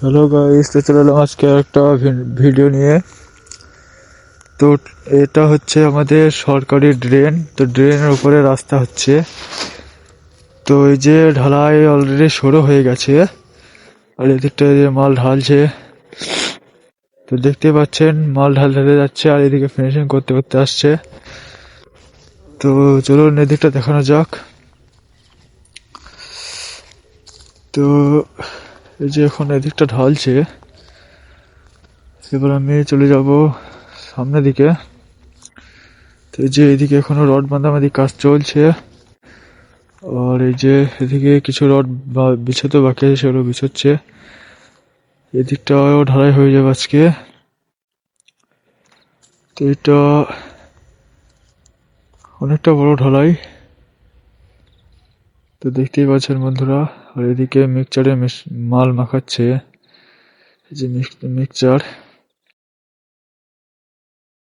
Hello guys তো চলে এলাম আজকে একটা ভিডিও নিয়ে। তো এটা হচ্ছে আমাদের সরকারি ড্রেন তো ড্রেনের উপরে রাস্তা হচ্ছে। তো এই যে ঢালাই অলরেডি শুরু হয়ে গেছে, আর এদিকটা যে মাল ঢালছে। তো দেখতে পাচ্ছেন, মাল ঢাল ঢালে যাচ্ছে আর এদিকে ফিনিশিং করতে করতে আসছে। তো চলুন এদিকটা দেখানো যাক। তো এই যে এখন এদিকটা ঢালছে, এবার আমি চলে যাব সামনের দিকে। তো এই যে এদিকে এখনও রড বাঁধাবাঁধি কাজ চলছে, আর এই যে এদিকে কিছু রড বিছাতে বাকি আছে, সেগুলো বিছোচ্ছে। এদিকটাও ঢালাই হয়ে যাবে আজকে। তো এটা অনেকটা বড় ঢালাই। তো দেখতেই পাচ্ছেন বন্ধুরা আর এদিকে মিক্সচারে মাল মাখাচ্ছে। যে মিক্সচার